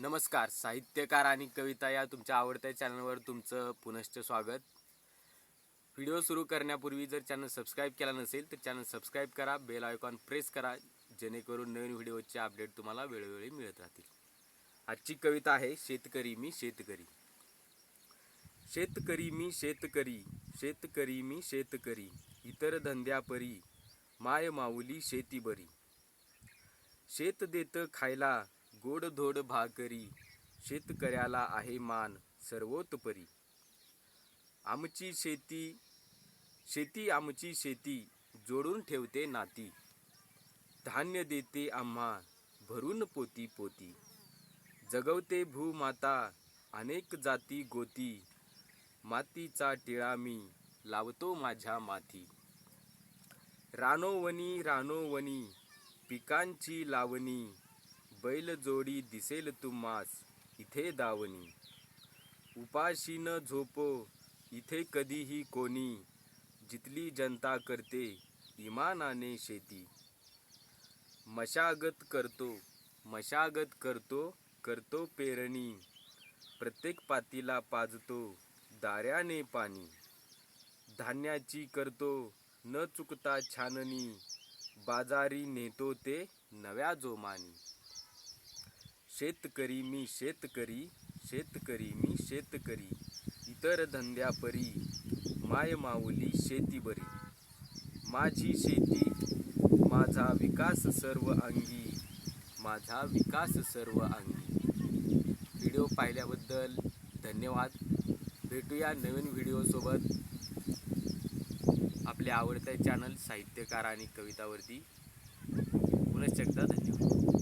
नमस्कार साहित्यकार आणि कविता या तुमच्या आवडत्या चॅनलवर तुमचं पुनश्च स्वागत. व्हिडिओ सुरू करण्यापूर्वी जर चॅनल सबस्क्राईब केला नसेल तर चॅनल सबस्क्राईब करा बेल आयकॉन प्रेस करा जेणेकरून नवीन व्हिडिओचे अपडेट तुम्हाला वेळोवेळी मिळत राहतील. आजची कविता आहे शेतकरी मी शेतकरी. शेतकरी मी शेतकरी शेतकरी मी शेतकरी इतर धंद्यापरी माय माऊली शेती बरी शेत देत खायला गोडधोड भाकरी शेतकऱ्याला आहे मान सर्वोतपरी. आमची शेती शेती आमची शेती जोडून ठेवते नाती. धान्य देते आम्हा भरून पोती पोती. जगवते भूमाता अनेक जाती गोती. मातीचा टिळा मी लावतो माझ्या माथी. रानोवनी रानोवनी पिकांची लावणी बैलजोडी दिसेल तुम्हास इथे दावणी. उपाशी न झोपो इथे कधीही कोणी. जिथली जनता करते इमानाने शेती. मशागत करतो मशागत करतो करतो पेरणी. प्रत्येक पातीला पाजतो दाऱ्याने पाणी. धान्याची करतो न चुकता छाननी. बाजारी नेतो ते नव्या जोमानी. शेतकरी मी शेतकरी शेतकरी मी शेतकरी इतर धंद्यापरी माय माऊली शेती बरी. माझी शेती माझा विकास सर्व अंगी माझा विकास सर्व अंगी. व्हिडिओ पाहिल्याबद्दल धन्यवाद. भेटूया नवीन व्हिडिओसोबत आपल्या आवडत्या चॅनल साहित्यकार आणि कवितावरती. पुनश्च एकदा धन्यवाद.